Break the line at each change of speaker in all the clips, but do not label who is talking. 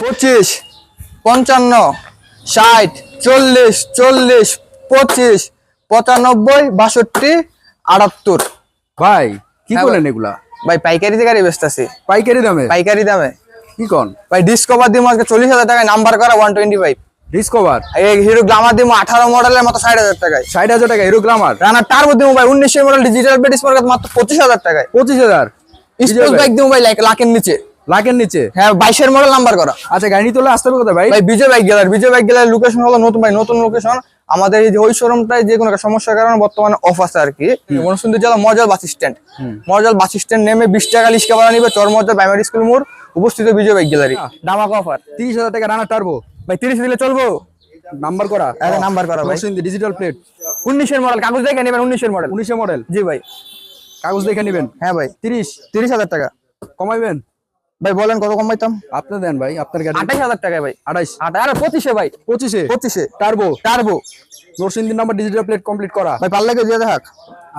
পঁচিশ পঞ্চান্ন ষাট চল্লিশ চল্লিশ পঁচিশ পঁচানব্বই বাষট্টি আটাত্তর।
ভাই কি বলেন এগুলা?
ভাই পাইকারিতে গাড়ি বেচতেছি।
পাইকারি দামে?
পাইকারি দামে।
কি কন?
ভাই ডিসকভার দিব আজকে চল্লিশ হাজার টাকায় নাম্বার করা ওয়ান টোয়েন্টি ফাইভ
ডিসকভার
এই হিরো গ্লামার দিব আঠারো মডেলের মতো ষাট হাজার টাকায়।
ষাট হাজার টাকা হিরো গ্লামার
রানার টার্বো দিব ভাই উনিশশো মডেল ডিজিটাল বেডিস মার্কেট মাত্র পঁচিশ হাজার টাকায়।
পঁচিশ হাজার?
স্পোর্টস বাইক দিব ভাই? লাখের নিচে।
লাখের নিচে?
হ্যাঁ বাইশের মডেল নাম্বার করা।
আচ্ছা গাড়ি তোলে আসতে হবে কোথায় ভাই?
ভাই বিজয় বাইক গেলার বিজয় বাইক গেলার লোকেশন হলো নতুন ভাই নতুন লোকেশন আমাদের এই যে ওই শোরুমটায় যে কোনো সমস্যার কারণে বর্তমানে অফ আছে আর কি। মনসুন্দর জেলা মজাল বাস স্ট্যান্ড মজাল বাস স্ট্যান্ড নেমে বিশ টাকা লিস্কা ভাড়া নিবে চর মজাল প্রাইমারি স্কুল মোড় উপস্থিত বিজয় বাইক গ্যালারি দামাক অফার
তিরিশ হাজার টাকা রানা টার্বো
ভাই তিরিশ দিলে চলবো?
নাম্বার করা।
আরে নাম্বার করা ভাই।
ডিজিটাল প্লেট
উনিশের মডেল কাগজ দেখে নেবেন উনিশের মডেল
উনিশে মডেল
জি ভাই।
কাগজ দেখে নেবেন।
হ্যাঁ ভাই।
তিরিশ।
তিরিশ হাজার টাকা।
কমাইবেন?
ভাই বলেন কত কমাইতাম
আপনি দেন ভাই আপনার গাড়ি
আঠাইশ হাজার টাকা ভাই। আঠাশ পঁচিশে ভাই।
পঁচিশে?
পঁচিশে।
টার্বো
টার্বো
নরসিংদীর নাম্বার ডিজিটাল প্লেট কমপ্লিট করা।
ভাই পারলে কে দিয়ে দেখাক।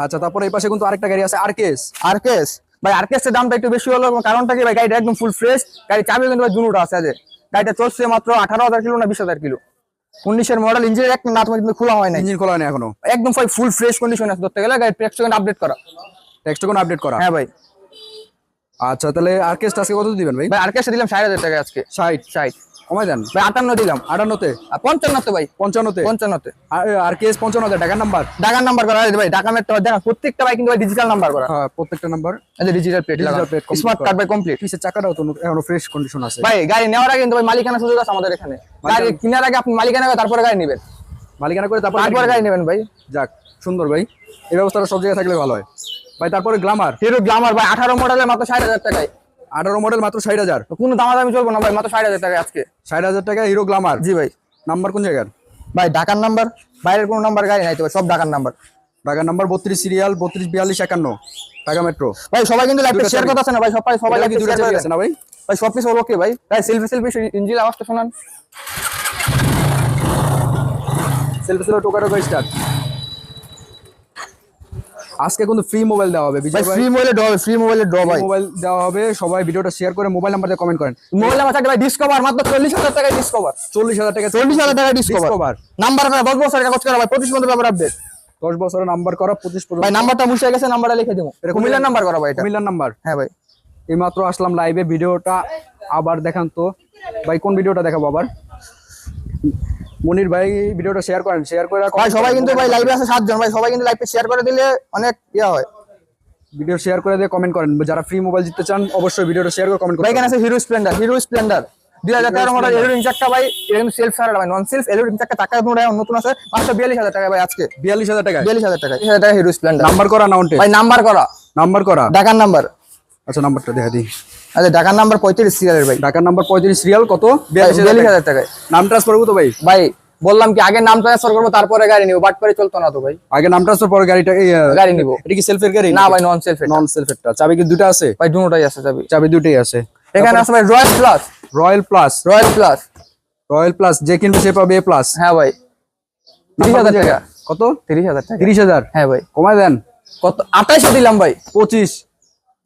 আচ্ছা তারপরে এই পাশে কিন্তু আরেকটা গাড়ি আছে আরকেএস
আরকেএস ভাই আরকেএসের দামটা একটু বেশি হলো কারণটা কি ভাই গাড়িটা একদম ফুল ফ্রেশ গাড়ি চাবি কিন্তু ভাই দুটোটা আছে আজ গাড়িটা চলছে মাত্র আঠারো হাজার কিলো না বিশ হাজার কিলো। উনিশের মডেল ইঞ্জিনের একটা নাট কিন্তু খোলা হয় না
ইঞ্জিন খোলা নেই এখনও।
একদম ভাই ফুল ফ্রেশ কন্ডিশন আছে। ধরতে গেলে গাড়ি সেকেন্ড আপডেট করা।
কোন আপডেট করা।
হ্যাঁ ভাই।
আচ্ছা তাহলে আরকেএস আজকে কত দিবেন ভাই?
ভাই আরকেএসে দিলাম ষাট হাজার টাকা আজকে।
ষাট।
ষাট।
কমাই দেন।
ভাই আটান্ন দিলাম।
আটান্নতে?
আর পঞ্চান্নতে ভাই।
পঞ্চান্নতে?
পঞ্চান্নতে।
আরকেএস পঞ্চান্ন হাজার টাকার নাম্বার?
ঢাকার নাম্বার করা আছে ভাই ঢাকা মেট্রো দেখা প্রত্যেকটা ভাই কিন্তু ভাই ডিজিটাল নাম্বার করা।
হ্যাঁ প্রত্যেকটা নাম্বার।
এই digital plate
plate complete
smart card ভাই কমপ্লিট
পিসের চাকাটাও তো এখনও ফ্রেশ কন্ডিশন আছে।
ভাই গাড়ি নেওয়ার আগে কিন্তু ভাই মালিকানা সুযোগ আছে আমাদের এখানে। গাড়ি কেনার আগে আপনি মালিকানা করে তারপরে গাড়ি নেবেন।
মালিকানা করে তারপর
তারপরে গাড়ি নেবেন ভাই।
যাক সুন্দর ভাই। এই ব্যবস্থাটা সব জায়গায় থাকলে ভালো হয়। ভাই তারপরে গ্লামার
হিরো গ্লামার ভাই আঠারো মডেলের মাত্র ষাট হাজার টাকায়।
আঠারো মডেল মাত্র ষাট হাজার।
কোনো দামাদামি চলবো না ভাই মাত্র ষাট হাজার টাকায় আজকে।
ষাট হাজার টাকা হিরো গ্লামার
জি ভাই।
নাম্বার কোন জায়গার?
ভাই ঢাকার নাম্বার বাইরের কোনো নাম্বার গাড়ি নাই তো ভাই, সব ঢাকার নাম্বার
ঢাকার নাম্বার বত্রিশ সিরিয়াল বত্রিশ বিয়াল্লিশ একান্ন ঢাকা মেট্রো
ভাই সবাই কিন্তু লাইভে শেয়ার
চাবি।
করতেছে না ভাই সবাই সবাই লাইভে শেয়ার করে
আছে না ভাই?
ভাই সব কিছু ওকে ভাই। ভাই সেলফি সেলফি ইঞ্জিন আওয়াজটা শোনান।
সেলফি সেলফি টোকা টোকা স্টার্ট আজকে কিন্তু ফ্রি মোবাইল দেওয়া হবে বিজয়
ফ্রি মোবাইলে ড্র ফ্রি মোবাইলে ড্র ভাই।
মোবাইল দেওয়া হবে সবাই ভিডিওটা শেয়ার করে মোবাইল নাম্বার দিয়ে কমেন্ট করেন।
মোবাইল নাম্বার থাকে ভাই ডিসকভার মাত্র চল্লিশ হাজার টাকায় ডিসকভার
চল্লিশ হাজার টাকা
চল্লিশ হাজার টাকা ডিসকভার নাম্বার করা দশ বছর কাগজ করা ভাই পঁচিশ পর্যন্ত ব্যাপার আপডেট
দশ বছরের নাম্বার করা পঁচিশ
ভাই নাম্বারটা মুছে গেছে নাম্বারটা লিখে দেবো। কুমিল্লার নাম্বার করা ভাই এটা।
কুমিল্লার নাম্বার
হ্যাঁ ভাই।
এইমাত্র আসলাম লাইভে ভিডিওটা আবার দেখান তো। ভাই কোন ভিডিওটা দেখাবো আবার? মনির ভাই ভিডিওটা শেয়ার করেন শেয়ার করে
ভাই সবাই কিন্তু ভাই লাইভে আছে সাতজন ভাই সবাই কিন্তু লাইভে শেয়ার করে দিলে অনেক ইয়া হয়।
ভিডিও শেয়ার করে দিয়ে কমেন্ট করেন। যারা ফ্রি মোবাইল জিততে চান অবশ্যই ভিডিওটা শেয়ার করে কমেন্ট করেন
এখানে আছে হিরো স্প্লেন্ডার হিরো স্প্লেন্ডার দুই হাজার তেরো মডেল এলুর ইঞ্চারটা ভাই এটা কিন্তু সেলফ সারা ভাই নন সেলফ এলুর ইঞ্চারটা টাকা তোমরা নতুন আছে মাত্র বিয়াল্লিশ হাজার টাকা ভাই আজকে।
বিয়াল্লিশ হাজার টাকা
বিয়াল্লিশ হাজার টাকা হাজার টাকা হিরো স্প্লেন্ডার
নাম্বার করা নাউন্টে
ভাই নাম্বার করা।
নাম্বার করা?
ঢাকার নাম্বার
আচ্ছা নাম্বারটা দেখা দিই।
আচ্ছা ঢাকার নাম্বার পঁয়ত্রিশ সিরিয়ালের ভাই।
ঢাকার নাম্বার পঁয়ত্রিশ রিয়াল কত?
বিয়াল্লিশ
হাজার
টাকায়।
নাম ট্রান্সফার করব তো ভাই?
ভাই বললাম কি আগে নাম ট্রান্সফার করব তারপরে গাড়ি নিবো বাট করে চলতো না তো ভাই।
আগে নাম ট্রান্সফার পরে গাড়িটা
গাড়ি নিবো।
এটা কি সেলফের গাড়ি?
না ভাই নন সেলফ
নন সেলফেরটা চাবি কি দুটো আছে?
ভাই দুটোটাই আছে যাবি
চাবি দুটোই আছে।
এখানে আছে ভাই Royal Plus
Royal Plus
Royal Plus
Royal Plus যে কিনবে সে পাবে এ প্লাস
হ্যাঁ ভাই। তিরিশ হাজার টাকা।
কত?
তিরিশ হাজার টাকা।
তিরিশ হাজার।
হ্যাঁ ভাই।
কমায় দেন।
কত? আঠাইশে দিলাম ভাই।
পঁচিশ।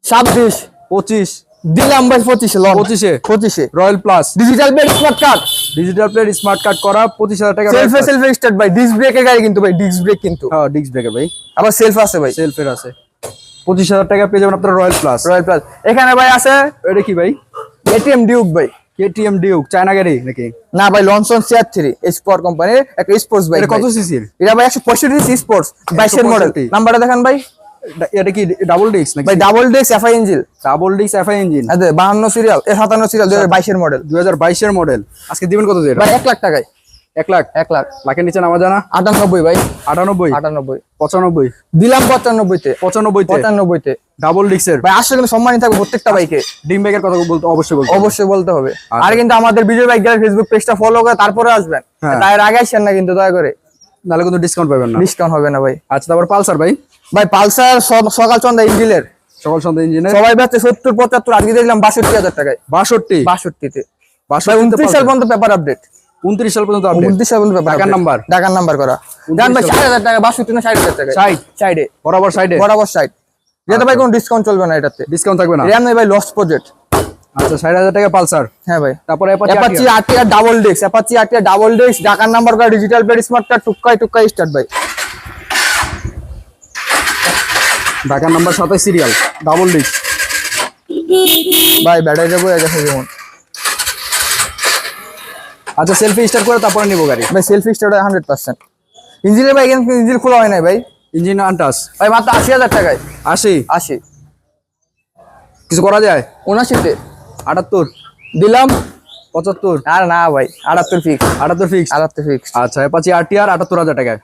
ছাব্বিশ।
পঁচিশ।
দিলাম ভাই পঁচিশে লন।
পঁচিশে?
পঁচিশে।
Royal Plus
digital bed smart card
digital plate smart card করা পঁচিশ হাজার টাকা
সেলফে সেলফে স্টার্ট ভাই। ডিস্ক ব্রেকের গাড়ি কিন্তু ভাই ডিস্ক ব্রেক কিন্তু।
হ্যাঁ ডিস্ক ব্রেকার ভাই।
আবার সেলফ আছে ভাই।
সেলফের আছে। পঁচিশ হাজার টাকা পেয়ে যাবেন আপনার রয়্যাল প্লাস
রয়্যাল প্লাস এখানে ভাই আছে
এটা কি ভাই?
এটিএম ডিউক ভাই।
কেটিএম ডিউক চায়না গাড়ি নাকি?
না ভাই লনসন সিআর থ্রি স্পোর্ট কোম্পানির একটা স্পোর্টস বাইক
এটা কত সিসির
এটা ভাই একশো পঁয়ষট্টি স্পোর্টস বাইশের মডেল নাম্বারটা দেখেন ভাই।
এটা কি ডাবল ডিস্ক নাকি?
ভাই double disc FI engine
double disc FI engine
আচ্ছা বাহান্ন সিরিয়াল এ সাতান্ন সিরিয়াল দুই হাজার বাইশের মডেল
দুই হাজার বাইশের মডেল আজকে দিবেন কত দিয়ে
ভাই এক লাখ টাকায়।
এক লাখ?
এক লাখ।
লাখের নিচে নামা জানা?
আটানব্বই ভাই।
আটানব্বই?
আটানব্বই।
পঁচানব্বই?
দিলাম পঁচানব্বইতে।
পঁচানব্বই
পঁচানব্বইতে।
ডাবল ডিস্কের
ভাই আসলে কিন্তু সম্মানিত থাকবে প্রত্যেকটা বাইকে
ডিম ব্যাগের কথা বলতে অবশ্যই বলতে
অবশ্যই বলতে হবে।
আচ্ছা।
আর কিন্তু আমাদের বিজয় বাইক গ্যালারি ফেসবুক পেজটা ফলো করে তারপরে আসবেন।
হ্যাঁ।
তার আগে আসেন না কিন্তু দয়া করে।
নাহলে কিন্তু ডিসকাউন্ট পাবেন না।
ডিসকাউন্ট হবে না ভাই।
আচ্ছা তারপর পালসার ভাই?
ভাই পালসার সকাল সন্ধ্যা ইঞ্জিনের।
সকাল সন্ধ্যা ইঞ্জিনের?
সবাই বেচছে সত্তর পঁচাত্তর আজকে দেখলাম বাষট্টি হাজার টাকায়।
বাষট্টি?
বাষট্টিতে। উনত্রিশ সাল পর্যন্ত পেপার আপডেট।
উনত্রিশ সাল পর্যন্ত আপডেট
উনত্রিশ সাল পর্যন্ত পেপার
ঢাকার নাম্বার?
ঢাকার নাম্বার করা। জান ভাই ষাট হাজার টাকা বাষট্টি না ষাট হাজার টাকা
ষাট?
সাইডে
বরাবর সাইডে
বরাবর সাইড যেতে ভাই কোনো ডিসকাউন্ট চলবে না এটাতে।
ডিসকাউন্ট থাকবে না?
রিয়ান ভাই লস্ট প্রজেক্ট
আচ্ছা ষাট হাজার টাকা পালসার?
হ্যাঁ ভাই।
তারপরে
Apache RTR double disc Apache RTR double disc ঢাকার নাম্বার করা ডিজিটাল প্লেট স্মার্ট কার্ড টুক্কাই টুক্কাই স্টার্ট ভাই।
ঢাকার নাম্বার সাতাশ সিরিয়াল ডাবল ডিস্ক
ভাই ব্যাটারি যাব গেছে যেমন
আচ্ছা সেলফি স্টার্ট করে তারপরে নিবো গাড়ি।
ভাই সেলফি স্টার্ট হান্ড্রেড পার্সেন্ট ইঞ্জিনের ভাই এখানে ইঞ্জিন খোলা হয় নাই ভাই?
ইঞ্জিন আনটাস
ভাই মাত্র আশি হাজার টাকায়।
আশি?
আশি।
কিছু করা যায়?
উনাশিতে
আটাত্তর।
দিলাম।
পঁচাত্তর।
আর না ভাই আটাত্তর ফিক্স
আটাত্তর ফিক্স
আটাত্তর ফিক্স
আচ্ছা অ্যাপাচি আর টি আর আটাত্তর হাজার টাকায়।